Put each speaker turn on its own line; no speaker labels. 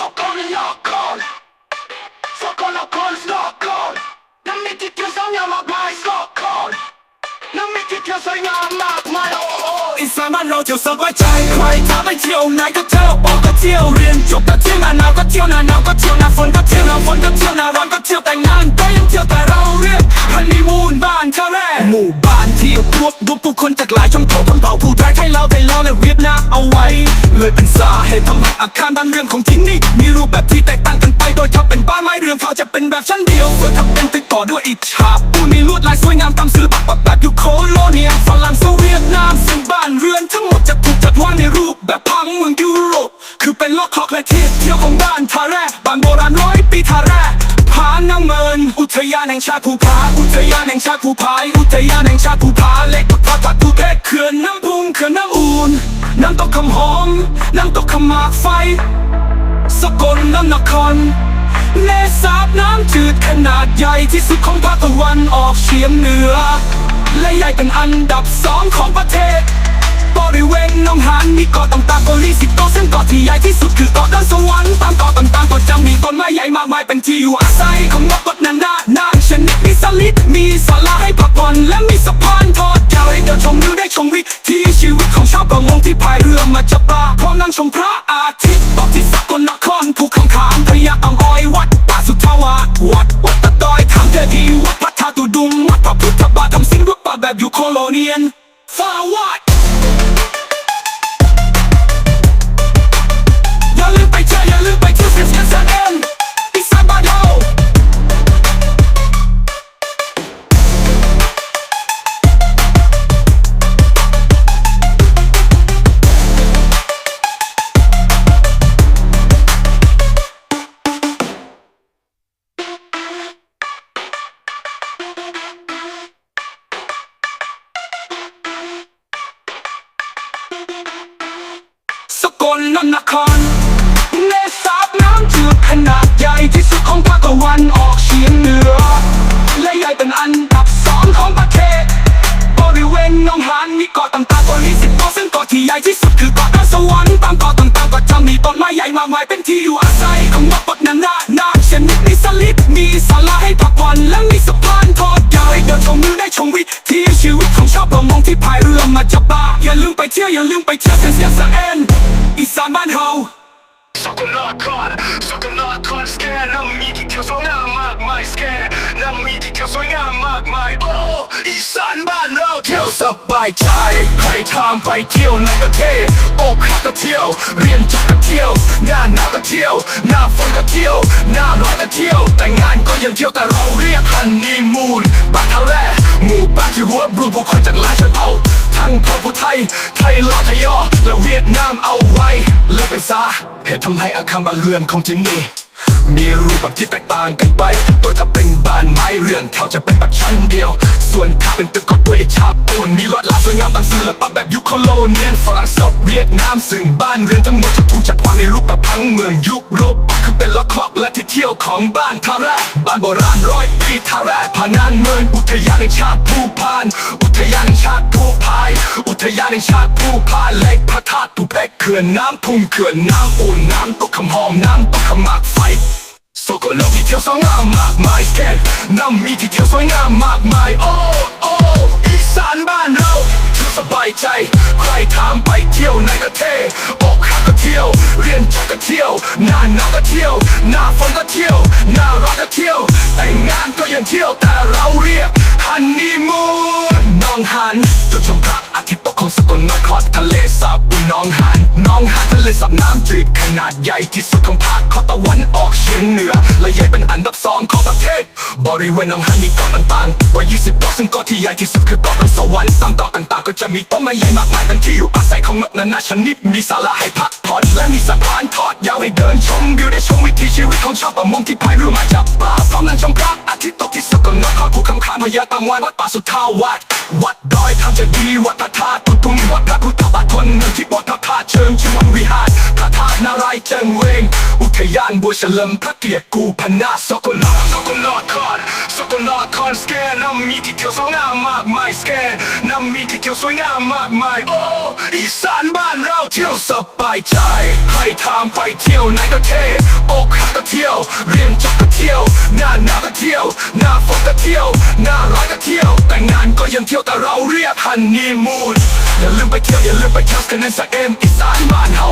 สกลนครสกลนครสกลน้ำมีที่เที่ยวสวยงามมากมายสกลน้ำมีที่เที่ยวสวยงามมากมายโอ้โอ้อีสานบ้านเรา ปแบบที่แตกต่างกันไป โดยถ้าเป็นบ้านไม้เรือนเขาจะเป็นแบบชั้นเดียวส่วนถ้าเป็นตึกต่อด้วยอิฐฉาบปูนมีลวดลายสวยงามตามศิลปะแบบยุคโคโลเนียฝรั่งเศสเวียดนามซึ่งบ้านเรือนทั้งหมดจะถูกจัดวางในรูปแบบพังเมืองยุโรปคือเป็นล็อกคอกและที่เที่ยวของบ้านทาแร่บ้านโบราณร้อยปีทาแร่ผาน้ำเมิน อุทยานแห่งชาติภูผา อุทยานแห่งชาติภูผาอุทยานแห่งชาติภูผาเล็กพักพักพักภูเพชรเขื่อนน้ำพุงเขื่อนน้ำอูนน้ำตกคำหอม น้ำตกคำหมากไฟ สกลน้ำนครเลสาบน้ำจืดขนาดใหญ่ที่สุดของภาคตะวันออกเฉียงเหนือ และใหญ่เป็นอันดับสองของประเทศ บริเวณหนองหานมีเกาะต่างๆบริสิบเกาะซึ่งเกาะ สกลนครเนสาบน้ำจืดขนาดใหญ่ที่สุดของภาคตะวันออกเฉียงเหนือ และใหญ่เป็นอันดับสองของประเทศ บริเวณหนองหานมีเกาะต่างๆบริสิบเกาะซึ่งเกาะที่ใหญ่ที่สุดคือเกาะนสวรรค์ตามเกาะต่างๆก็จะมีต้นไม้ใหญ่มากมายเป็นที่อยู่อาศัยของนกปดนานานาชนิดมีสลิดมีศาลาให้พักผ่อนและมีสะพานทอดยาวให้เดินชมวิวได้ชมวิถีชีวิตของชาวประมงที่พายเรือมาจับปลาอย่าลืมไปเที่ยวอย่าลืมไปเที่ยวเสียเสียสียเอ็น อีสานบ้านเฮา
สกลนครสกลนครสแกนน้ำมีที่เที่ยวสวยงามมากมายสแกนน้ำมีที่เที่ยวสวยงามมากมายโอ้อีสานบ้านเราเที่ยวสบายใจใครทางไปเที่ยวไหนก็เที่อกหักก็เที่ยว เรียนจบก็เที่ยว หน้าหนาวก็เที่ยว หน้าฝนก็เที่ยว หน้าร้อนก็เที่ยว แต่งานก็ยังเที่ยวแต่เราเรียกฮันนีมูนบ้านทะเลหมู่บ้านที่รวบรวมผู้คนจากหลายชนเผ่าทั้งพระพุทธไทย ไทยลาวไทยยอและเวียดนามเอา ไว้และเป็นสาเหตุทำให้อาคารบ้านเรือนของที่นี่ มีรูปแบบที่แตกต่างกันไปโดยถ้าเป็นบ้านไม้เรือนเขาจะเป็นแบบชั้นเดียว ส่วนถ้าเป็นตึกก็ด้วยฉาบปูนมีลวดลายสวยงามตามศิลปะแบบยุคโคโลเนียลฝรั่งเศสเวียดนามซึ่งบ้านเรือนทั้งหมดจะถูกจัดวางในรูปแบบพังเมืองยุคโรปคือเป็นล็อกคอกและที่เที่ยวของบ้านทาแระบ้านโบราณร้อยปีทาแระพนันเมืองอุทยานแห่งชาติภูพาน อุทยานแห่งชาติภูพาย อุทยานแห่งชาติภูพานเล็กพระธาตุภูเพชรเขื่อนน้ำทุ่งเขื่อนน้ำอุ่นน้ำตกคำหอมน้ำตกคำหมากไฟสกลเราที่เที่ยวสวยงามมากมายแกนน้ำมีที่เที่ยวสวยงามมากมายโอ้โอ้อีสานบ้านเราเที่ยวสบายใจ ใครถามไปเที่ยวไหนก็เท่อกหักก็เที่ยว เรียนจบก็เที่ยว หน้าหนาวก็เที่ยว หน้าฝนก็เที่ยว หน้าร้อนก็เที่ยว แต่งงานก็ยังเที่ยวแต่เราเรียกฮันนีมูนน้องหันจุดชมพระ อาทิตย์ตกของสกลนครทะเลสาบอุน้องหันน้องหันทะเลสาบน้ำจืดขนาดใหญ่ที่สุดของภาคตะวันออกเฉียงเหนือ และใหญ่เป็นอันดับสองของประเทศ บริเวณน้องหันมีเกาะต่างๆกว่า 20เกาะซึ่งเกาะที่ใหญ่ที่สุดคือเกาะสวรรค์ตามเกาะต่างๆก็จะมีต้นไม้ใหญ่มากมายเป็นที่อยู่อาศัยของนกนานาชนิดมีศาลาให้พักผ่อนและมีสะพานทอดยาวให้เดินชมวิวได้ชมวิถีชีวิตของชาวประมงที่พายเรือมาจับปลาพร้อมนั่งชมพระ รภูคำขามพญาตามวันวัดป่าสุทธาวาสวัดดอยทำเจดีวัดพระธาตุตุงวัดพระพุทธบาททนเมืองที่บอดพระธาตุเชิงชวนวิหารพระธาตุนารายเจิงเวง อุทยานบัวเฉลิมพระเกียรติกูพนาสกุลนสกุลนครสกุลนครสแกนน้ำมีที่เที่ยวสวยงามมากมายสแกนน้ำมีที่เที่ยวสวยงามมากมายโอ้อีสานบ้านเราเที่ยวสบายใจให้ทางไปเที่ยวไหนก็เท่อกหักก็เที่ยว เรียนจบก็เที่ยว หน้าหนาวก็เที่ยว หน้าฝนก็เที่ยว ที่ยวแต่เราเรียกฮันนีมูนอย่าลืมไปเที่ยวอย่าลืมไปแคสกันในสะเอ็มอีสานบ้านเฮา